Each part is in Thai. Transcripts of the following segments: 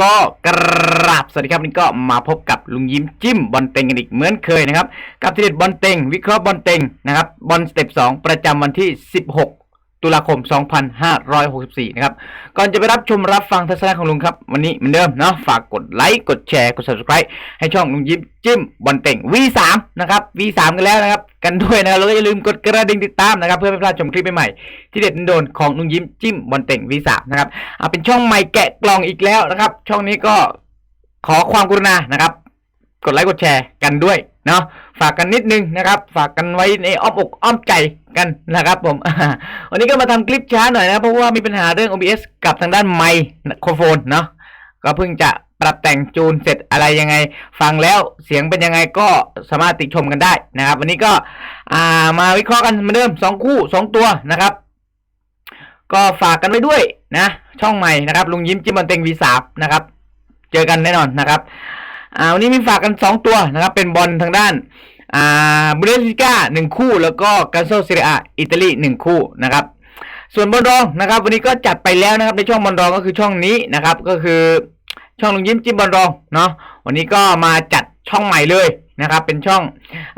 ก็กราบสวัสดีครับวันนี้ก็มาพบกับลุงยิ้มจิ้มบอลเต็งกันอีกเหมือนเคยนะครับ กับทีเด็ดบอลเต็งวิเคราะห์บอลเต็งนะครับบอลสเต็ป2ประจำวันที่ 16 ตุลาคม 2564 นะครับ ก่อนจะไปรับชมรับฟังทัศนะของลุงครับ วันนี้เหมือนเดิมเนาะฝากกดไลค์ กดแชร์ กด subscribe ให้ช่องลุงยิ้มจิ้มบอลเต็ง V3 นะครับ V3 กันแล้วนะครับ กันด้วยนะครับแล้วก็อย่าลืมกดกระดิ่งติดตามนะครับ เพื่อไม่พลาดชมคลิปใหม่ๆที่เด็ดโดนของลุงยิ้มจิ้มบอลเต็ง V3 นะครับอ่าเป็นช่องใหม่แกะกล่องอีกแล้วนะครับ ช่องนี้ก็ขอความกรุณานะครับ กดไลค์กดแชร์กันด้วยเนาะ ฝากกันนิดนึงนะครับ ฝากกันไว้ในอ้อมอกอ้อมใจกันนะครับผม วันนี้ก็มาทำคลิปช้าหน่อยนะเพราะว่ามีปัญหาเรื่อง OBS กับทางด้านไมโครโฟนเนาะก็เพิ่งจะปรับแต่งจูนเสร็จอะไรยังไง ฟังแล้วเสียงเป็นยังไงก็สามารถติชมกันได้นะครับ วันนี้ก็อ่ามาวิเคราะห์กันเหมือนเดิมสองคู่สองตัวนะครับ ก็ฝากกันไว้ด้วยนะ ช่องใหม่นะครับ ลุงยิ้มจิ้มบอลเต็งวีสามนะครับ เจอกันแน่นอนนะครับ อ่าวันนี้มีฝากกันสองตัวนะครับเป็นบอลทางด้านอ่าบุเดสลิก้าหนึ่งคู่ แล้วก็การโซเซเรียอิตาลีหนึ่งคู่นะครับส่วนบอลรองนะครับ วันนี้ก็จัดไปแล้วนะครับในช่องบอลรองก็คือช่องนี้นะครับ ก็คือช่องลุงยิ้มจิ้มบอลรองเนาะวันนี้ก็มาจัดช่องใหม่เลยนะครับ เป็นช่อง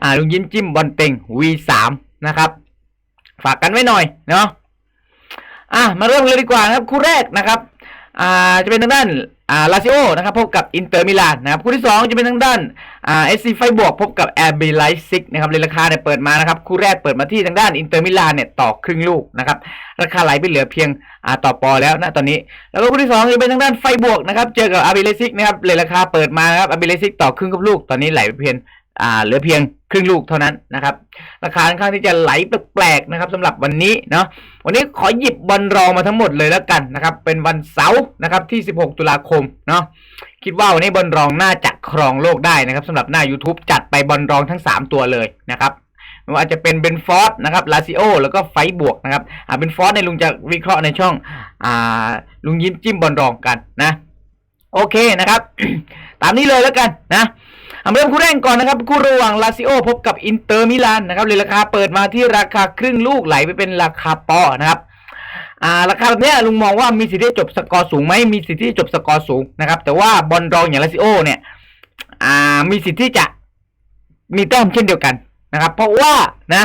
อ่าลุงยิ้มจิ้มบอลเต็ง V3 นะครับ ฝากกันไว้หน่อยเนาะอะมาเริ่มเลยดีกว่านะครับคู่แรกนะครับอ่าจะเป็นทางด้าน อ่าลาซิโอนะครับพบกับอินเตอร์มิลานนะครับคู่ที่ 2 จะเป็นทางด้านอ่าเอสซีไฟบวกพบกับแอร์บีไลซิกนะครับเลยราคาเนี่ยเปิดมานะครับคู่แรกเปิดมาที่ทางด้านอินเตอร์มิลานเนี่ยต่อครึ่งลูกนะครับราคาไหลไปเหลือเพียงอ่าต่อปอแล้วนะตอนนี้ แล้วก็คู่ที่ 2 จะเป็นทางด้านไฟบวกนะครับเจอกับอาร์บีไลซิกนะครับเลยราคาเปิดมานะครับอาร์บีไลซิกต่อครึ่งกับลูกตอนนี้ไหลไปเพียง อ่าเหลือเพียงครึ่งลูกเท่านั้นนะครับ ราคาค่อนข้างที่จะไหลแปลกๆนะครับสำหรับวันนี้เนาะวันนี้ขอหยิบบอลรองมาทั้งหมดเลยแล้วกันนะครับ เป็นวันเสาร์นะครับที่ 16 ตุลาคมเนาะคิดว่าวันนี้บอลรองน่าจะครองโลกได้นะครับสำหรับหน้า YouTube จัดไปบอลรองทั้ง 3 ตัวเลยนะครับไม่ว่าจะเป็นเบนฟอร์ดนะครับลาซิโอแล้วก็ไฟบวกนะครับอ่าเบนฟอร์ดในยลุงจะวิเคราะห์ในช่องอ่าลุงยิ้มจิ้มบอลรองกันนะ โอเคนะครับ ตามนี้เลยแล้วกันนะ เอาเริ่มคู่แรกก่อนนะครับคู่ระหว่างลาซิโอพบกับอินเตอร์มิลานนะครับเลยราคาเปิดมาที่ราคาครึ่งลูกไหลไปเป็นราคาปอนะครับอ่าราคาแบบเนี้ยลุงมองว่ามีสิทธิ์ที่จบสกอร์สูงไหมมีสิทธิ์ที่จบสกอร์สูงนะครับ แต่ว่าบอลรองอย่างลาซิโอเนี่ยอ่ามีสิทธิ์ที่จะมีแต้มเช่นเดียวกันนะครับ เพราะว่านะ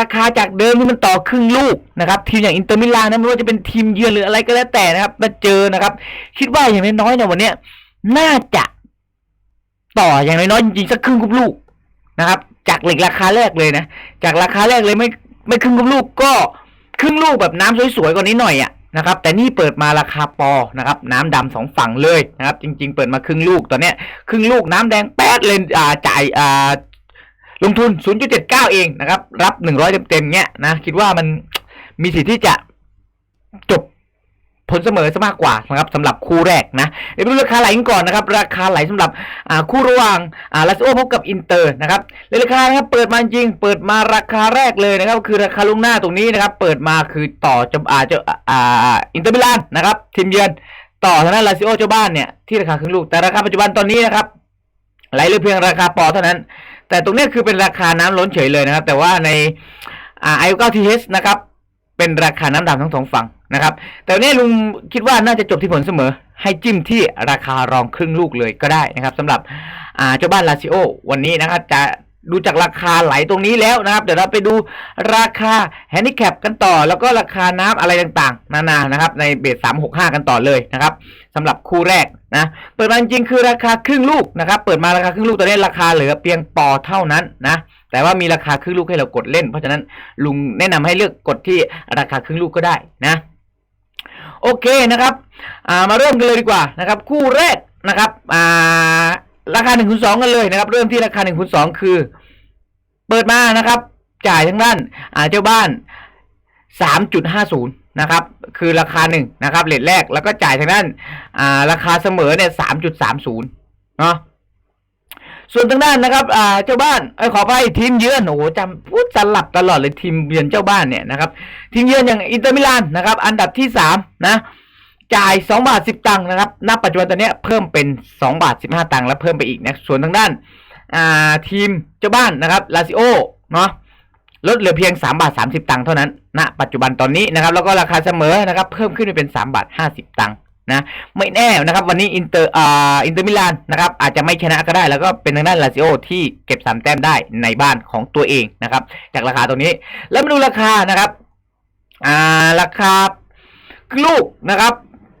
ราคาจากเดิมที่มันต่อครึ่งลูกนะครับ ทีมอย่างอินเตอร์มิลานนะไม่ว่าจะเป็นทีมเยือนหรืออะไรก็แล้วแต่นะครับมาเจอนะครับ คิดว่าอย่างน้อยๆเนี่ยวันนี้น่าจะ ต่ออย่างน้อยๆจริงๆสักครึ่งกุบลูกนะครับ จากเหล็กราคาแรกเลยนะจากราคาแรกเลยไม่ไม่ครึ่งกุบลูกก็ครึ่งลูกแบบน้ำสวยๆกว่านี้หน่อยอะนะครับ แต่นี่เปิดมาราคาปอนะครับ น้ำดำสองฝั่งเลยนะครับ จริง ๆ เปิดมาครึ่งลูกตอนเนี้ยครึ่งลูกน้ำแดงแป๊ดเลยอ่าจ่ายอ่าลงทุน 0.79 เองนะครับ รับ 100 เต็มๆเงี้ยนะ คิดว่ามันมีสิทธิ์ที่จะจบ ผลเสมอซะมากกว่านะครับสำหรับคู่แรกนะเดี๋ยวไปดูราคาไหลกันก่อนนะครับ ราคาไหลสำหรับคู่ระหว่างลาซิโอพบกับอินเตอร์นะครับเลยราคานะครับเปิดมาจริง เปิดมาราคาแรกเลยนะครับคือราคาลงหน้าตรงนี้นะครับ เปิดมาคือต่อจะอาจะอ่าอินเตอร์มิลานนะครับทีมเยือนต่อทางด้านลาซิโอเจ้าบ้านเนี่ยที่ราคาครึ่งลูกแต่ราคาปัจจุบันตอนนี้นะครับไหลเหลือเพียงราคาปอเท่านั้น แต่ตรงนี้คือเป็นราคาน้ำล้นเฉยเลยนะครับ แต่ว่าในไอโอเก้าทีเนะครับเป็นราคาน้ำดำทั้งสองฝั่ง นะครับ แต่วันนี้ลุงคิดว่าน่าจะจบที่ผลเสมอ ให้จิ้มที่ราคารองครึ่งลูกเลยก็ได้นะครับสำหรับอ่าเจ้าบ้านลาซิโอวันนี้นะครับจะดูจากราคาไหลตรงนี้แล้วนะครับ เดี๋ยวเราไปดูราคาแฮนดิแคปกันต่อ แล้วก็ราคาน้ำอะไรต่างๆ นานานะครับ ในเบสสามหกห้ากันต่อเลยนะครับสำหรับคู่แรกนะ เปิดมาจริงคือราคาครึ่งลูกนะครับ เปิดมาราคาครึ่งลูกตอนนี้ราคาเหลือเพียงปอเท่านั้นนะ แต่ว่ามีราคาครึ่งลูกให้เรากดเล่น เพราะฉะนั้นลุงแนะนำให้เลือกกดที่ราคาครึ่งลูกก็ได้นะ โอเคนะครับามาเริ่มกันเลยดีกว่านะครับ คู่แรกนะครับาราคาหนึ่งคูณสองกันเลยนะครับ เริ่มที่ราคาหนึ่งคูณสองคือ เปิดมานะครับ จ่ายทั้งด้านเจ้าบ้านสามจุดห้าศูนย์นะครับ คือราคาหนึ่งนะครับเลทแรกแล้วก็จ่ายทางด้านาราคาเสมอเนี่ยสามจุดสามศูนย์เนาะ ส่วนทางด้านนะครับอ่าเจ้าบ้านเอ้ขอไปทีมเยือนโอ้โหจำพูดสลับตลอดเลยทีมเยือนเจ้าบ้านเนี่ยนะครับทีมเยือนอย่างอินเตอร์มิลานนะครับอันดับที่สามนะจ่ายสองบาทสิบตังค์นะครับณปัจจุบันตอนนี้เพิ่มเป็นสองบาทสิบห้าตังค์แล้วเพิ่มไปอีกนะส่วนทางด้านอ่าทีมเจ้าบ้านนะครับลาซิโอเนาะลดเหลือเพียงสามบาทสามสิบตังค์เท่านั้นณปัจจุบันตอนนี้นะครับแล้วก็ราคาเสมอนะครับเพิ่มขึ้นไปเป็นสามบาทห้าสิบตังค์ นะไม่แน่นะครับ วันนี้อินเตอร์อ่าอินเตอร์มิลานนะครับอาจจะไม่ชนะก็ได้ แล้วก็เป็นทางด้านลาซิโอที่เก็บสามแต้มได้ในบ้านของตัวเองนะครับ จากราคาตรงนี้ แล้วมาดูราคานะครับอ่าราคาลูกนะครับ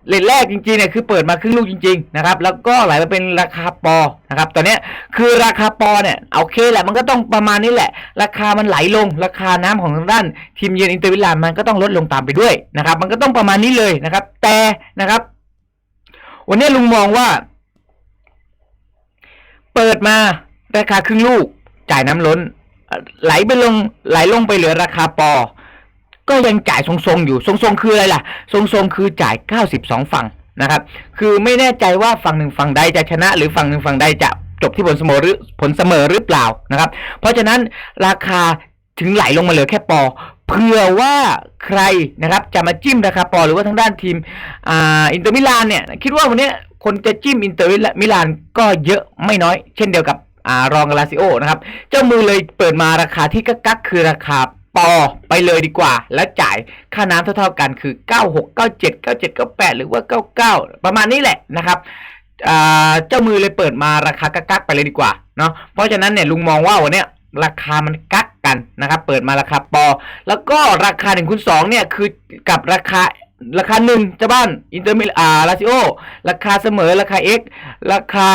เลทแรกจริงๆเนี่ยคือเปิดมาครึ่งลูกจริงๆนะครับแล้วก็ไหลมาเป็นราคาปอนะครับตอนนี้คือราคาปอเนี่ยโอเคแหละมันก็ต้องประมาณนี้แหละ ราคามันไหลลง ราคาน้ำของทางด้านทีมเยือนอินเตอร์มิลานมันก็ต้องลดลงตามไปด้วยนะครับมันก็ต้องประมาณนี้เลยนะครับแต่นะครับ วันนี้ลุงมองว่า เปิดมาราคาครึ่งลูก จ่ายน้ำล้น ไหลไปลง ไหลลงไปเหลือราคาปอ ก็ยังจ่ายทรงๆอยู่ ทรงๆคืออะไรล่ะ ทรงๆคือจ่าย92ฝั่งนะครับ คือไม่แน่ใจว่าฝั่งหนึ่งฝั่งใดจะชนะ หรือฝั่งหนึ่งฝั่งใดจะจบที่ผลเสมอหรือผลเสมอหรือเปล่านะครับ เพราะฉะนั้นราคาถึงไหลลงมาเหลือแค่ปอ เผื่อว่าใครนะครับจะมาจิ้มราคาปอหรือว่าทางด้านทีมอินเตอร์มิลานเนี่ยคิดว่าวันนี้คนจะจิ้มอินเตอร์มิลานก็เยอะไม่น้อย เช่นเดียวกับอารองกาลาซิโอนะครับ เจ้ามือเลยเปิดมาราคาที่กักคือราคาปอไปเลยดีกว่า แล้วจ่ายค่าน้ำเท่าๆกันคือ 96 97 97 98 หรือว่า 99 ประมาณนี้แหละนะครับเจ้ามือเลยเปิดมาราคากักๆไปเลยดีกว่าเนาะเพราะฉะนั้นเนี่ยลุงมองว่าวันนี้ราคามันกัก กันนะครับ เปิดมาราคาปอ แล้วก็ราคา1คูณ2เนี่ยคือกับราคาราคาหนึ่งเจ้าบ้านอินเตอร์มิลาลาซิโอราคาเสมอราคา X ราคา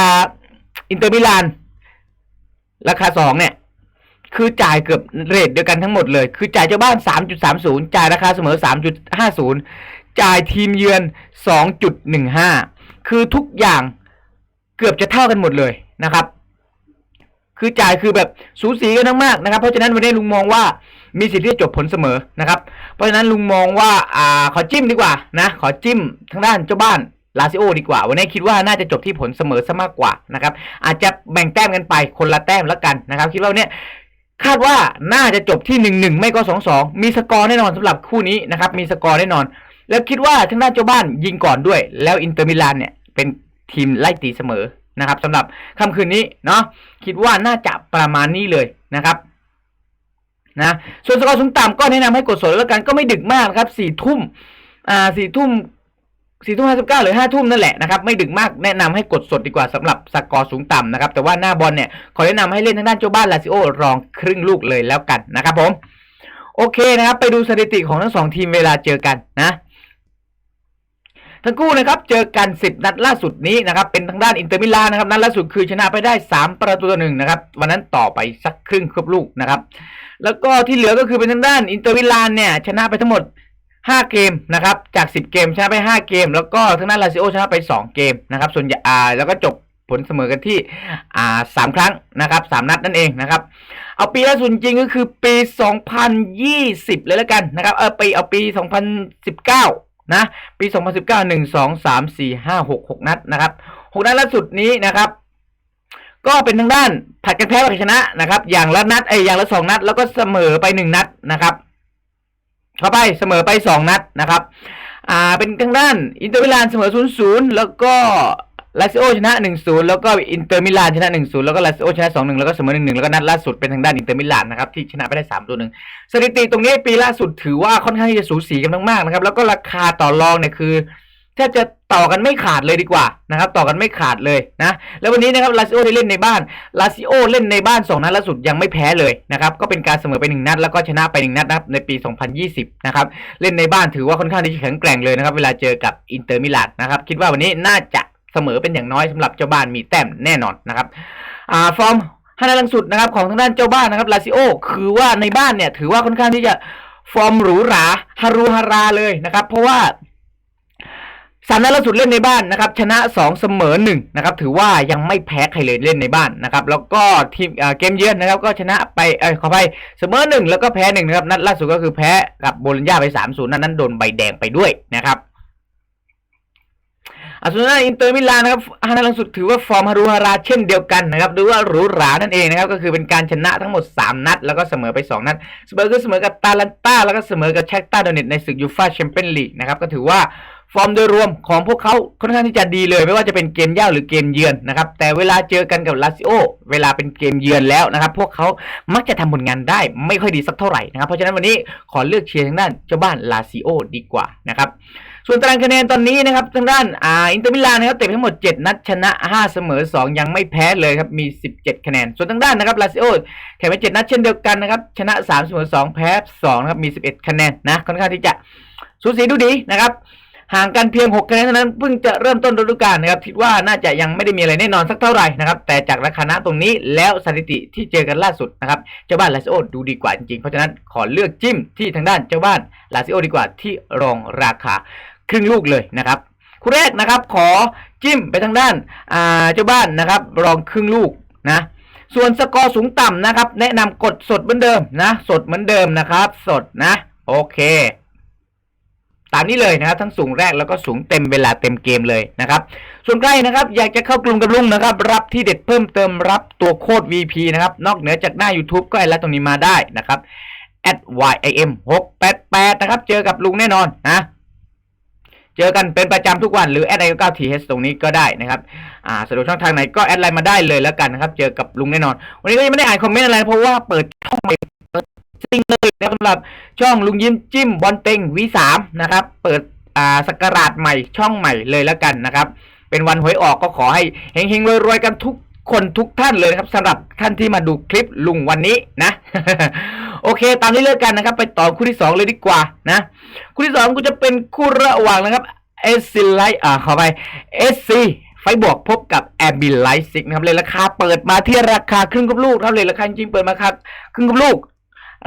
อินเตอร์มิลานราคาสองเนี่ย คือจ่ายเกือบเรทเดียวกันทั้งหมดเลย คือจ่ายเจ้าบ้าน 3.30 จ่ายราคาเสมอ 3.50 จ่ายทีมเยือน 2.15 คือทุกอย่างเกือบจะเท่ากันหมดเลยนะครับ คือจ่ายคือแบบสูสีกันมากๆนะครับ เพราะฉะนั้นวันนี้ลุงมองว่ามีสิทธิ์ที่จะจบผลเสมอนะครับ เพราะฉะนั้นลุงมองว่าอ่าขอจิ้มดีกว่านะ ขอจิ้มทางด้านเจ้าบ้านลาซิโอดีกว่า วันนี้คิดว่าน่าจะจบที่ผลเสมอซะมากกว่านะครับอาจจะแบ่งแต้มกันไปคนละแต้มแล้วกันนะครับ คิดว่าวันเนี้ยคาดว่าน่าจะจบที่หนึ่งหนึ่งไม่ก็สองสองมีสกอร์แน่นอนสำหรับคู่นี้นะครับมีสกอร์แน่นอน แล้วคิดว่าทางด้านเจ้าบ้านยิงก่อนด้วย แล้วอินเตอร์มิลานเนี่ยเป็นทีมไล่ตีเสมอ นะครับสำหรับค่ำคืนนี้เนาะคิดว่าน่าจะประมาณนี้เลยนะครับนะส่วนสกอร์สูงต่ำก็แนะนำให้กดสดแล้วกันก็ไม่ดึกมากครับสี่ทุ่มอ่าสี่ทุ่มสี่ทุ่มห้าสิบเก้าหรือห้าทุ่มนั่นแหละนะครับไม่ดึกมากแนะนำให้กดสดดีกว่าสำหรับสกอร์สูงต่ำนะครับแต่ว่าหน้าบอลเนี่ยขอแนะนำให้เล่นทางด้านเจ้าบ้านลาซิโอรองครึ่งลูกเลยแล้วกันนะครับผมโอเคนะครับไปดูสถิติของทั้งสองทีมเวลาเจอกันนะ ทั้งคู่นะครับเจอกัน 10 นัดล่าสุดนี้นะครับเป็นทางด้านอินเตอร์มิลานนะครับนัดล่าสุดคือชนะไปได้ 3 ประตูต่อหนึ่งนะครับวันนั้นต่อไปสักครึ่งครบลูกนะครับแล้วก็ที่เหลือก็คือเป็นทางด้านอินเตอร์มิลานเนี่ยชนะไปทั้งหมด 5 เกมนะครับจาก 10 เกมชนะไป 5 เกม แล้วก็ทางด้านลาซิโอชนะไป 2 เกมนะครับส่วนอ่าแล้วก็จบผลเสมอกันที่อ่าสามครั้งนะครับสามนัดนั่นเองนะครับเอาปีล่าสุดจริงก็คือปี 2020 เลยแล้วกันนะครับเออปีเอาปี 2019 นะปี 2019 1 2 3 4 5 6 6 นัดนะครับ6นัดล่าสุดนี้นะครับ ก็เป็นทางด้านผัดกันแพ้ผัดชนะนะครับ อย่างละนัดไอ้อย่างละสองนัด แล้วก็เสมอไปหนึ่งนัดนะครับเข้าไปเสมอไปสองนัดนะครับ อ่าเป็นทางด้านอินเตอร์มิลานเสมอ0 0แล้วก็ ลาซิโอชนะ1-0แล้วก็อินเตอร์มิลานชนะ1-0แล้วก็ลาซิโอชนะ2-1แล้วก็เสมอ1-1แล้วก็นัดล่าสุดเป็นทางด้านอินเตอร์มิลานนะครับที่ชนะไปได้3ตัวหนึ่งสถิติตรงนี้ปีล่าสุดถือว่าค่อนข้างที่จะสูสีกันมากๆนะครับแล้วก็ราคาต่อรองเนี่ยคือแทบจะต่อกันไม่ขาดเลยดีกว่านะครับต่อกันไม่ขาดเลยนะแล้ววันนี้นะครับลาซิโอได้เล่นในบ้านลาซิโอเล่นในบ้าน 2 นัดล่าสุดยังไม่แพ้เลยนะครับก็เป็นการเสมอไป 1 นัดแล้วก็ชนะไป 1 นัดนะครับในปี 2020 นะครับเล่นในบ้านถือว่าค่อนข้างที่จะแข็งแกร่งเลยนะครับเวลาเจอกับอินเตอร์มิลานนะครับคิดว่าวันนี้น่าจะ เสมอเป็นอย่างน้อยสำหรับเจ้าบ้านมีแต้มแน่นอนนะครับอ่าฟอร์มห้านัดหลังสุดนะครับของทางด้านเจ้าบ้านนะครับลาซิโอคือว่าในบ้านเนี่ยถือว่าค่อนข้างที่จะฟอร์มหรูหราฮารุฮาราเลยนะครับ เพราะว่าสามนัดล่าสุดเล่นในบ้านนะครับ ชนะสองเสมอหนึ่งนะครับ ถือว่ายังไม่แพ้ใครเลยเล่นในบ้านนะครับ แล้วก็ทีมเกมเยือนนะครับ ก็ชนะไปเออขอไปเสมอหนึ่งแล้วก็แพ้หนึ่งนะครับ นัดล่าสุดก็คือแพ้กับโบลินญาไปสามศูนย์นัดนั้นโดนใบแดงไปด้วยนะครับ อาส่วนด้าอินเตอร์มิลานนะครับฮานาลังสุดถือว่าฟอร์มฮารุฮาราเช่นเดียวกันนะครับหรือว่าหรูหรานั่นเองนะครับก็คือเป็นการชนะทั้งหมด 3 นัด แล้วก็เสมอไป 2 นัดเสมอก็เสมอกับตาลันต้าแล้วก็เสมอกับแชคตาโดเนตในศึกยูฟ่าแชมเปี้ยนลีกนะครับก็ถือว่าฟอร์มโดยรวมของพวกเขาค่อนข้างที่จะดีเลย ไม่ว่าจะเป็นเกมเย่าหรือเกมเยือนนะครับแต่เวลาเจอกันกับลาซิโอเวลาเป็นเกมเยือนแล้วนะครับพวกเขามักจะทำผลงานได้ไม่ค่อยดีสักเท่าไหร่นะครับเพราะฉะนั้นวันนี้ขอเลือกเชียร์ทางด้านเจ้าบ้านลาซิโอดีกว่านะครับ ส่วนตารางคะแนนตอนนี้นะครับทางด้านอ่าอินเตอร์มิลานนะครับเตะทั้งหมด 7 นัดชนะ 5 เสมอ 2 ยังไม่แพ้เลยครับมี 17 คะแนน ส่วนทางด้านนะครับลาซิโอแข่งไป7นัดเช่นเดียวกันนะครับชนะ 3 เสมอ 2 แพ้2นะครับมี 11 คะแนนนะค่อนข้างที่จะสูสีดูดีนะครับห่างกันเพียง 6 คะแนนเท่านั้นเพิ่งจะเริ่มต้นฤดูกาลนะครับคิดว่าน่าจะยังไม่ได้มีอะไรแน่นอนสักเท่าไหร่นะครับแต่จากราคาตรงนี้แล้วสถิติที่เจอกันล่าสุดนะครับเจ้าบ้านลาซิโอดูดีกว่าจริงๆ เพราะฉะนั้นขอเลือกจิ้มที่ทางด้านเจ้าบ้านลาซิโอดีกว่าที่รองราคา ครึ่งลูกเลยนะครับคู่แรกนะครับขอจิ้มไปทางด้านเจ้าบ้านนะครับรองครึ่งลูกนะส่วนสกอร์สูงต่ำนะครับ แนะนำกดสดเหมือนเดิมนะ สดเหมือนเดิมนะครับ สดนะโอเค ตามนี้เลยนะครับ ทั้งสูงแรกแล้วก็สูงเต็มเวลาเต็มเกมเลยนะครับ ส่วนใครนะครับ อยากจะเข้ากลุ่มกับลุงนะครับ รับที่เด็ดเพิ่มเติมรับตัวโค้ด VP นะครับ นอกเหนือจากหน้า YouTube ก็แอดไลน์ตรงนี้มาได้นะครับ @ym 688นะครับ เจอกับลุงแน่นอนนะ เจอกันเป็นประจำทุกวันหรือแอดไลน์9 th ตรงนี้ก็ได้นะครับอ่าสะดวกช่องทางไหนก็แอดไลน์มาได้เลยแล้วกันนะครับ เจอกับลุงแน่นอน วันนี้ก็ยังไม่ได้อ่านคอมเมนต์อะไร เพราะว่าเปิดช่องใหม่เปิดซิงเลยนะสำหรับช่องลุงยิ้มจิ้มบอลเต็ง V3 นะครับ เปิดอ่าสกราชใหม่ช่องใหม่เลยแล้วกันนะครับ เป็นวันหวยออกก็ขอให้เฮงๆรวยๆกันทุก คนทุกท่านเลยนะครับสำหรับท่านที่มาดูคลิปลุงวันนี้นะ โอเค ตามนี้เลิกกันนะครับ ไปต่อคู่ที่สองเลยดีกว่านะ คู่ที่สองก็จะเป็นคู่ระหว่างนะครับเอสซีไลท์อ่าขอไปเอสซีไฟบวกพบกับแอบิลไลซิกนะครับเลยราคาเปิดมาที่ราคาครึ่งกับลูกครับเลยราคาจริงเปิดมาครับครึ่งกับลูก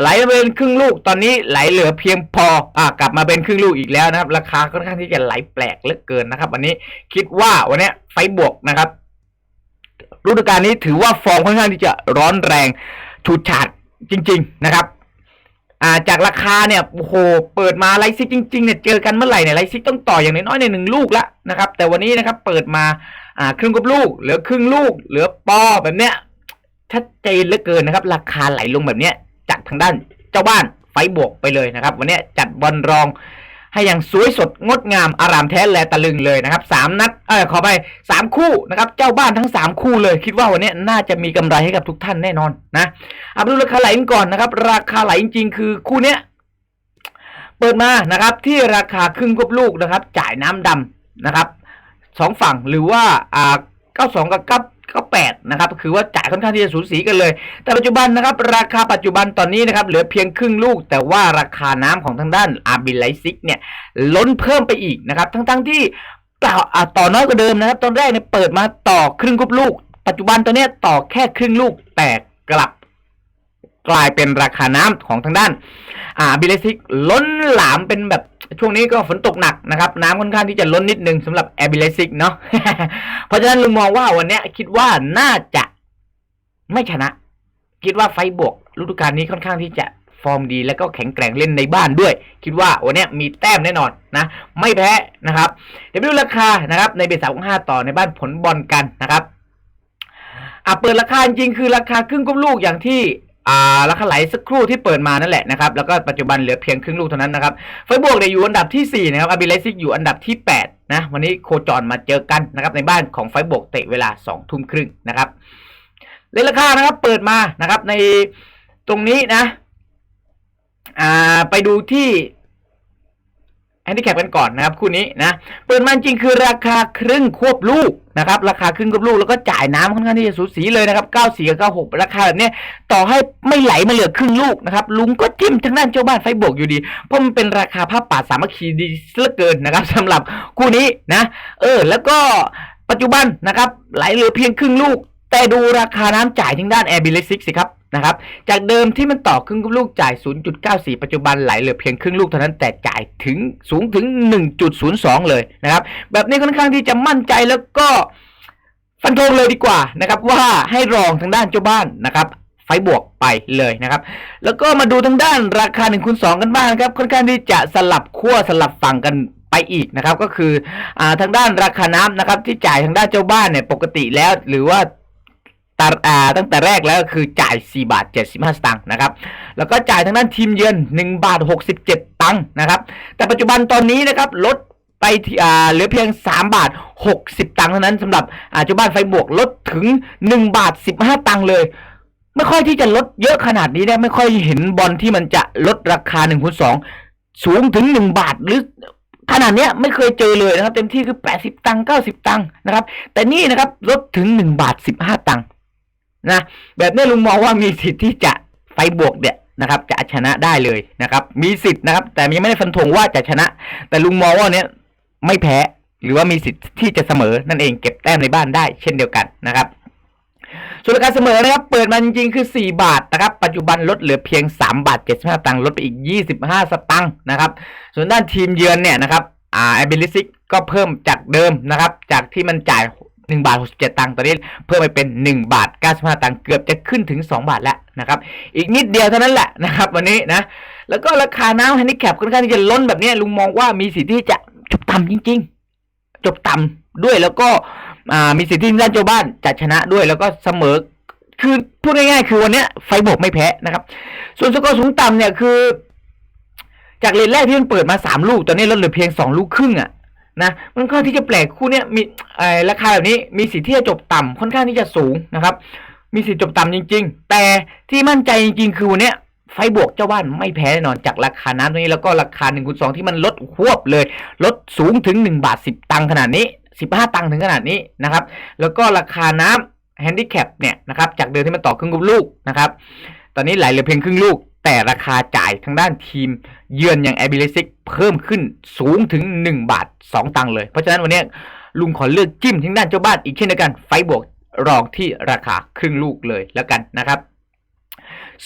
ไหลมาเป็นครึ่งลูกตอนนี้ไหลเหลือเพียงพออ่ากลับมาเป็นครึ่งลูกอีกแล้วนะครับ ราคาค่อนข้างที่จะไหลแปลกเหลือเกินนะครับ วันนี้คิดว่าวันเนี้ยไฟบวกนะครับ ฤดูกาลนี้ถือว่าฟอร์มค่อนข้างที่จะร้อนแรงฉูดฉาดจริง ๆ นะครับ่าจากราคาเนี่ยโอ้โหเปิดมาไลซิกจริงๆเนี่ยเจอกันเมื่อไหร่เนี่ยไลซิกต้องต่ออย่างน้อยๆในหนึ่งลูกละนะครับ แต่วันนี้นะครับเปิดมาอ่าครึ่งกับลูก เหลือครึ่งลูก เหลือปอแบบเนี้ยชัดเจนเหลือเกินนะครับ ราคาไหลลงแบบเนี้ยจากทางด้านเจ้าบ้านไฟบวกไปเลยนะครับ วันนี้จัดบอลรอง ให้อย่างสวยสดงดงามอารามแท้แลตะลึงเลยนะครับสามนัดเออขอไปสามคู่นะครับเจ้าบ้านทั้งสามคู่เลย คิดว่าวันนี้น่าจะมีกำไรให้กับทุกท่านแน่นอนนะเอาไปดูราคาไหลก่อนนะครับ ราคาไหลจริง ๆ คือคู่เนี้ยเปิดมานะครับที่ราคาครึ่งกบลูกนะครับ จ่ายน้ำดำนะครับสองฝั่งหรือว่าอ่าเก้าสองกับเก้า ก้าแปดนะครับคือว่าจ่ายค่อนข้างที่จะสูสีกันเลย แต่ปัจจุบันนะครับราคาปัจจุบันตอนนี้นะครับเหลือเพียงครึ่งลูก แต่ว่าราคาน้ำของทางด้านอาบิไลซิกเนี่ยล้นเพิ่มไปอีกนะครับทั้งๆที่ต่อต่อน้อยกว่าเดิมนะครับ ตอนแรกเนี่ยเปิดมาต่อครึ่งกุบลูก ปัจจุบันตอนนี้ต่อแค่ครึ่งลูกแต่กลับ กลายเป็นราคาน้ำของทางด้าน อ่าบิเลซิกล้นหลามเป็นแบบช่วงนี้ก็ฝนตกหนักนะครับ น้ำค่อนข้างที่จะล้นนิดนึงสำหรับแอบิเลซิกเนาะเพราะฉะนั้นลุงมองว่าวันนี้คิดว่าน่าจะไม่ชนะ คิดว่าไฟบวกฤดูกาลนี้ค่อนข้างที่จะฟอร์มดีแล้วก็แข็งแกร่งเล่นในบ้านด้วย คิดว่าวันนี้มีแต้มแน่นอนนะ ไม่แพ้นะครับ เดี๋ยวไปดูราคานะครับ ในเบสสามของห้าต่อในบ้านผลบอลกันนะครับอะเปิดราคาจริงคือราคาครึ่งกุ้มลูกอย่างที่ อ่าราคาไหลสักครู่ที่เปิดมานั่นแหละนะครับ แล้วก็ปัจจุบันเหลือเพียงครึ่งลูกเท่านั้นนะครับไฟบวกเนี่ยอยู่อันดับที่ 4 นะครับอาบิเลซิกอยู่อันดับที่ 8 นะ วันนี้โคจรมาเจอกันนะครับ ในบ้านของไฟบวกเตะเวลา2ทุ่มครึ่งนะครับเลนราคานะครับเปิดมานะครับในตรงนี้นะอ่าไปดูที่ แฮนดิแคปกันก่อนนะครับคู่นี้นะเปิดมาจริงคือราคาครึ่งควบลูกนะครับราคาครึ่งควบลูกแล้วก็จ่ายน้ำค่อนข้างที่จะสูสีเลยนะครับ94กับ96 ราคาแบบนี้ต่อให้ไม่ไหลมาเหลือครึ่งลูกนะครับลุงก็จิ้มทางด้านเจ้าบ้านไฟบวกอยู่ดี เพราะมันเป็นราคาผ้าป่าสามัคคีดีเหลือเกินนะครับสำหรับคู่นี้นะเออแล้วก็ปัจจุบันนะครับไหลเหลือเพียงครึ่งลูก แต่ดูราคาน้ำจ่ายทางด้านแอร์บิเลซิกสิครับ นะครับ จากเดิมที่มันต่อครึ่งลูกจ่าย 0.94 ปัจจุบันไหลเหลือเพียงครึ่งลูกเท่านั้นแต่จ่ายถึงสูงถึง 1.02 เลยนะครับ แบบนี้ค่อนข้างที่จะมั่นใจแล้วก็ฟันธงเลยดีกว่านะครับว่าให้รองทางด้านเจ้าบ้านนะครับไฟบวกไปเลยนะครับ แล้วก็มาดูทางด้านราคา1คูณ2กันบ้างครับ ค่อนข้างที่จะสลับขั้วสลับฝั่งกันไปอีกนะครับ ก็คืออทางด้านราคาน้ำนะครับ ที่จ่ายทางด้านเจ้าบ้านเนี่ยปกติแล้ว หรือว่า ตาอ่าตั้งแต่แรกแล้วก็คือจ่าย 4 บาท 75 สตางค์นะครับ แล้วก็จ่ายทางด้านทีมเยือน1บาท 67 ตังค์นะครับ แต่ปัจจุบันตอนนี้นะครับลดไปอ่าเหลือเพียง 3 บาท 60 ตังค์เท่านั้นสำหรับอาจ้าบ้านไฟบวกลดถึง 1 บาท 15 ตังค์เลย ไม่ค่อยที่จะลดเยอะขนาดนี้นะไม่ค่อยเห็นบอลที่มันจะลดราคา1คูณ2สูงถึง 1 บาทหรือขนาดเนี้ยไม่เคยเจอเลยนะครับ เต็มที่คือ 80 ตังค์90 ตังค์นะครับ แต่นี่นะครับลดถึง 1 บาท 15 ตังค์ นะแบบนี้ลุงมองว่ามีสิทธิ์ที่จะไฟบวกเนี่ยนะครับ จะชนะได้เลยนะครับ มีสิทธิ์นะครับ แต่ยังไม่ได้ฟันธงว่าจะชนะ แต่ลุงมองว่าเนี้ยไม่แพ้หรือว่ามีสิทธิ์ที่จะเสมอนั่นเองเก็บแต้มในบ้านได้เช่นเดียวกันนะครับส่วนราคาเสมอนะครับ เปิดมาจริงๆคือ 4 บาทนะครับ ปัจจุบันลดเหลือเพียง 3 บาท 75 ตังค์ลดไปอีก 25 สตังค์นะครับ ส่วนด้านทีมเยือนเนี่ยนะครับอ่า a b i l i s i c ก็เพิ่มจากเดิมนะครับ จากที่มันจ่าย 1บาท67ตังค์ตอนนี้เพิ่มไปเป็น1บาท95ตังค์เกือบจะขึ้นถึง2บาทแล้วนะครับ อีกนิดเดียวเท่านั้นแหละนะครับ วันนี้นะ แล้วก็ราคาน้ำแฮนดิแคปค่อนข้างที่จะล้นแบบนี้ลุงมองว่ามีสิทธิ์ที่จะจบต่ำจริง ๆ จบต่ำด้วยแล้วก็มีสิทธิ์ที่ด้านเจ้าบ้านจะชนะด้วยแล้วก็เสมอคือพูดง่ายๆ คือวันนี้ไฟบกไม่แพ้นะครับ ส่วนสกอร์สูงต่ำเนี่ยคือ จากเลนแรกที่มันเปิดมาสามลูกตอนนี้ลดเหลือเพียงสองลูกครึ่งอะ นะมันค่อนที่จะแปลกคู่เนี้ยมีเอ่อราคาแบบนี้มีสิทธิ์ที่จะจบต่ำค่อนข้างที่จะสูงนะครับ มีสิทธิ์จบต่ำจริง ๆ แต่ที่มั่นใจจริงๆคือวันเนี้ยไฟบวกเจ้าบ้านไม่แพ้แน่นอนจากราคาน้ำตรงนี้แล้วก็ราคาหนึ่งคูณสองที่มันลดหวบเลย ลดสูงถึงหนึ่งบาทสิบตังค์ขนาดนี้สิบห้าตังค์ถึงขนาดนี้นะครับ แล้วก็ราคาน้ำแฮนดิแคปเนี่ยนะครับจากเดิมที่มันต่อครึ่งลูกนะครับ ตอนนี้ไหลเหลือเพียงครึ่งลูก แต่ราคาจ่ายทางด้านทีม เยือนอย่างแอบิเลซิกเพิ่มขึ้นสูงถึง 1 บาท 2 ตังค์เลย เพราะฉะนั้นวันนี้ลุงขอเลือกจิ้มทางด้านเจ้าบ้านอีกเช่นเดียวกันไฟบวกรองที่ราคาครึ่งลูกเลยแล้วกันนะครับ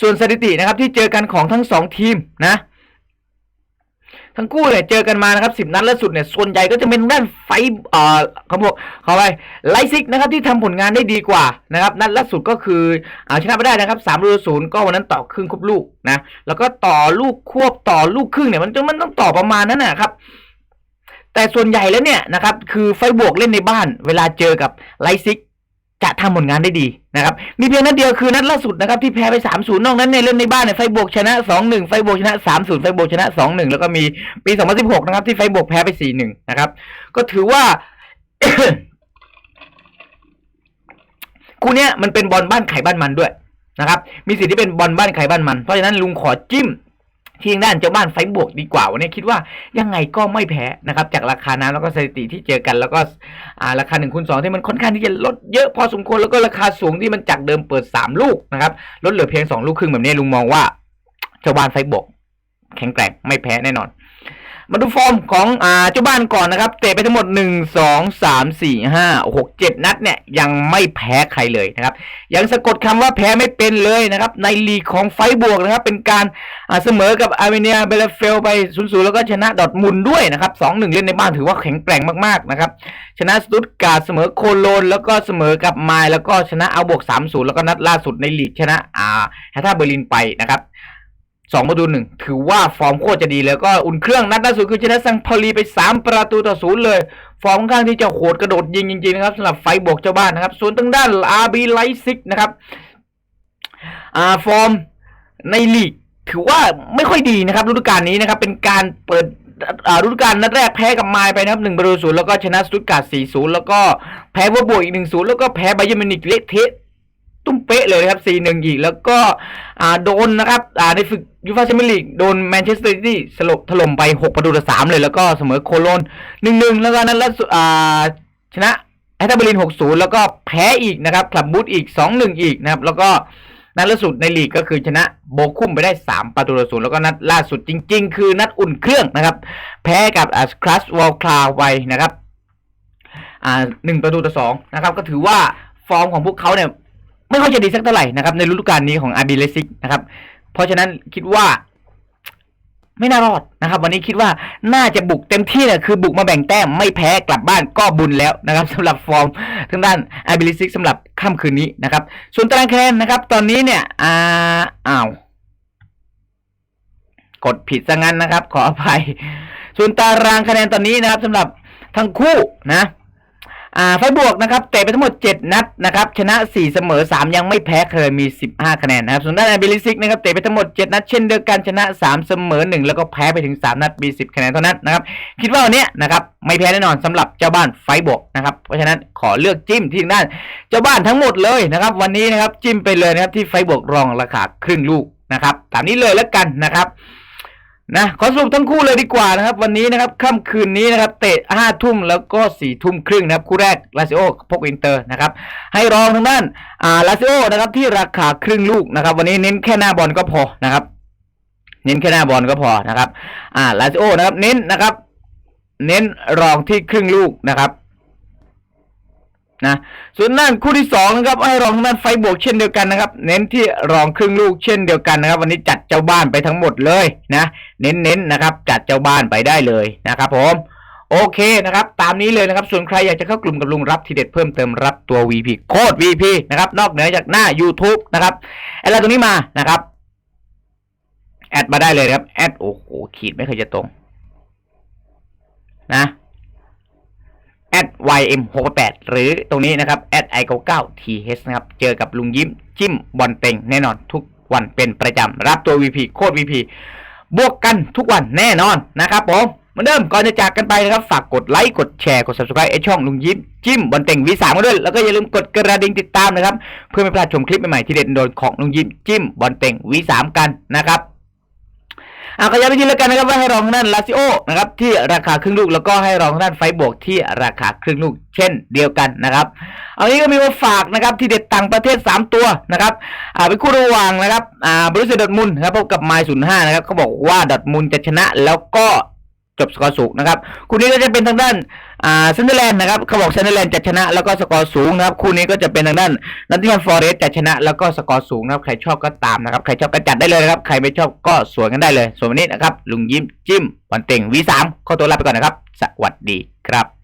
ส่วนสถิตินะครับที่เจอกันของทั้งสองทีมนะ ทั้งคู่เนี่ยเจอกันมานะครับสิบนัดล่าสุดเนี่ยส่วนใหญ่ก็จะเป็นด้านไฟเอ่อเขาบอกเขาไปไลซิกนะครับที่ทำผลงานได้ดีกว่านะครับนัดล่าสุดก็คืออ่าชนะไปได้นะครับสามลูกศูนย์ก็วันนั้นต่อครึ่งครบลูกนะแล้วก็ต่อลูกควบต่อลูกครึ่งเนี่ยมันจะมันต้องต่อประมาณนั้นนะครับแต่ส่วนใหญ่แล้วเนี่ยนะครับคือไฟบวกเล่นในบ้าน เวลาเจอกับไลซิก จะทำผลงานได้ดีนะครับ มีเพียงนัดเดียวคือนัดล่าสุดนะครับที่แพ้ไป 3-0 นอกนั้นเนี่ยเล่นในบ้านเนี่ยไฟบวกชนะ 2-1 ไฟบวกชนะ 3-0 ไฟบวกชนะ 2-1 แล้วก็มีปี 2016 นะครับ ที่ไฟบวกแพ้ไป 4-1 นะครับ ก็ถือว่าคู่เนี้ยมันเป็นบอลบ้านไข่บ้านมันด้วยนะครับ มีสิทธิ์ที่เป็นบอลบ้านไข่บ้านมัน เพราะฉะนั้นลุงขอจิ้ม ที่ทางด้านเจ้าบ้านไฟบวกดีกว่าวันนี้คิดว่ายังไงก็ไม่แพ้นะครับ จากราคาน้ำแล้วก็สถิติที่เจอกัน แล้วก็ราคาหนึ่งคูณสองที่มันค่อนข้างที่จะลดเยอะพอสมควรแล้วก็ราคาสูงที่มันจากเดิมเปิดสามลูกนะครับลดเหลือเพียงสองลูกครึ่งแบบนี้ลุงมองว่าเจ้าบ้านไฟบวกแข็งแกร่งไม่แพ้แน่นอน มาดูฟอร์มของอ่าเจ้าบ้านก่อนนะครับ เตะไปทั้งหมดหนึ่งสองสามสี่ห้าหกเจ็ดนัดเนี่ยยังไม่แพ้ใครเลยนะครับ ยังสะกดคำว่าแพ้ไม่เป็นเลยนะครับ ในลีกของไฟบวกนะครับ เป็นการอ่าเสมอกับอาร์เมเนียเบลเฟลไป0ูนย์แล้วก็ชนะดอทมุนด้วยนะครับสองหนึ่งเล่นในบ้านถือว่าแข็งแกร่งมากๆนะครับ ชนะสตุตการ์ดเสมอโคโลน แล้วก็เสมอกับไมล์แล้วก็ชนะเอาบวก3 0แล้วก็นัดล่าสุดในลีกชนะอ่าแฮท่าเบอร์ลินไปนะครับ สองประตูหนึ่งถือว่าฟอร์มโคตรจะดีแล้วก็อุ่นเครื่องนัดล่าสุดคือชนะซังพารีไป 3 ประตูต่อศูนย์เลย ฟอร์มค่อนข้างที่จะโหดกระโดดยิงจริงๆนะครับสำหรับไฟบวกเจ้าบ้านนะครับ ส่วนทางด้านอาร์บีไลซิกนะครับอ่าฟอร์มในลีกถือว่าไม่ค่อยดีนะครับฤดูกาลนี้นะครับ เป็นการเปิดฤดูกาลนัดแรกแพ้กับไมล์ไปนะครับหนึ่งประตูศูนย์แล้วก็ชนะสตุตการ์ดสี่ศูนย์แล้วก็แพ้วัวบวกอีกหนึ่งศูนย์แล้วก็แพ้ไบเยอร์มิวนิกเละเทะตุ้ม เป๊ะเลยนะครับสี่หนึ่งอีก แล้วก็โดนนะครับในศึกยูฟ่าแชมเปี้ยนลีกโดนแมนเชสเตอร์ซิตี้สลบถล่มไปหกประตูต่อสามเลย แล้วก็เสมอโคโลนหนึ่งหนึ่งแล้วก็นั้นล่าสุดชนะแอตตาเบลินหกศูนย์แล้วก็แพ้อีกนะครับคลับบูธอีกสองหนึ่งอีกนะครับ แล้วก็นัดล่าสุดในลีกก็คือชนะโบคุ้มไปได้ 3 ประตูต่อศูนย์แล้วก็นัดล่าสุดจริง ๆ คือนัดอุ่นเครื่องนะครับ แพ้กับอ่าคลัสวอลคลาไวนะครับอ่าหนึ่งประตูต่อสองนะครับ ก็ถือว่าฟอร์มของพวกเขาเนี่ย ไม่ค่อยจะดีสักเท่าไหร่นะครับ ในฤดูกาลนี้ของอาร์บีเลซิกนะครับ เพราะฉะนั้นคิดว่า ไม่น่ารอดนะครับ วันนี้คิดว่าน่าจะบุกเต็มที่เนี่ยคือบุกมาแบ่งแต้มไม่แพ้กลับบ้านก็บุญแล้วนะครับสำหรับฟอร์มทางด้านอาร์บิลิซิกสำหรับค่ำคืนนี้นะครับ ส่วนตารางคะแนนนะครับ ตอนนี้เนี่ยอ่าอ้าวกดผิดซะงั้นนะครับ ขออภัย ส่วนตารางคะแนนตอนนี้นะครับสำหรับทั้งคู่นะ อ่าไฟบวกนะครับเตะไปทั้งหมด 7 นัดนะครับชนะ 4 เสมอ 3 ยังไม่แพ้เคยมี 15 คะแนนนะครับส่วนด้านอาบิลิซิกนะครับเตะไปทั้งหมด 7 นัด เช่นเดียวกันชนะ 3 เสมอ 1 แล้วก็แพ้ไปถึง 3 นัดมี 10 คะแนนเท่านั้นนะครับคิดว่าวันนี้นะครับไม่แพ้แน่นอนสำหรับเจ้าบ้านไฟบวกนะครับเพราะฉะนั้นขอเลือกจิ้มที่ทางด้านเจ้าบ้านทั้งหมดเลยนะครับวันนี้นะครับจิ้มไปเลยนะครับที่ไฟบวกรองราคาครึ่งลูกนะครับตามนี้เลยแล้วกันนะครับ นะขอสรุปทั้งคู่เลยดีกว่านะครับ วันนี้นะครับค่ำคืนนี้นะครับ เตะห้าทุ่มแล้วก็สี่ทุ่มครึ่งนะครับ คู่แรกลาซิโอพกอินเตอร์นะครับ ให้รองทางด้านอ่าลาซิโอนะครับที่ราคาครึ่งลูกนะครับ วันนี้เน้นแค่หน้าบอลก็พอนะครับ เน้นแค่หน้าบอลก็พอนะครับ อ่าลาซิโอนะครับ เน้นนะครับ เน้นรองที่ครึ่งลูกนะครับ นะส่วนด้านคู่ที่สองนะครับให้รองทางด้านไฟบวกเช่นเดียวกันนะครับ เน้นที่รองครึ่งลูกเช่นเดียวกันนะครับ วันนี้จัดเจ้าบ้านไปทั้งหมดเลยนะ เน้นๆนะครับ จัดเจ้าบ้านไปได้เลยนะครับผมโอเคนะครับ ตามนี้เลยนะครับ ส่วนใครอยากจะเข้ากลุ่มกับลุงรับทีเด็ดเพิ่มเติมรับตัว VP โคด VP นะครับ นอกเหนือจากหน้า YouTube นะครับแอดไลน์ตรงนี้มานะครับแอดมาได้เลยครับแอดโอ้โหขีดไม่เคยจะตรง นะ ym68 หรือตรงนี้นะครับแอด i99th นะครับ เจอกับลุงยิ้มจิ้มบอลเต็งแน่นอนทุกวันเป็นประจำ รับตัว VP โคด VP บวกกันทุกวันแน่นอนนะครับผมเหมือนเดิมก่อนจะจากกันไปนะครับ ฝากกดไลค์ กดแชร์ กด subscribe ไอช่องลุงยิ้มจิ้มบอลเต็ง V3 มาด้วย แล้วก็อย่าลืมกดกระดิ่งติดตามนะครับ เพื่อไม่พลาดชมคลิปใหม่ๆที่เด็ดโดนของลุงยิ้มจิ้มบอลเต็ง V3 กันนะครับ อะก็ย้ำไปทีแล้วกันนะครับว่าให้รองทางด้านลาซิโอนะครับที่ราคาครึ่งลูกแล้วก็ให้รองทางด้านไฟบวกที่ราคาครึ่งลูกเช่นเดียวกันนะครับ เอานี้ก็มีมาฝากนะครับที่เด็ดต่างประเทศ 3 ตัวนะครับอ่าเป็นคู่ระหว่างนะครับอ่าบรูเซียดอทมุนด์นะครับพบกับไมล์ศูนย์ห้านะครับเขาบอกว่าดอทมุนจะชนะแล้วก็ จบสกอร์สูงนะครับคู่นี้ก็จะเป็นทางด้านอ่าซันเดอร์แลนด์นะครับเขาบอกซันเดอร์แลนด์จะชนะแล้วก็สกอร์สูงนะครับคู่นี้ก็จะเป็นทางด้านนัตติงแฮมฟอร์เรสต์จะชนะแล้วก็สกอร์สูงนะครับใครชอบก็ตามนะครับใครชอบก็จัดได้เลยนะครับใครไม่ชอบก็สวนกันได้เลยส่วนวันนี้นะครับลุงยิ้มจิ้มวันเต็งวีสามขอตัวลาไปก่อนนะครับ สวัสดีครับ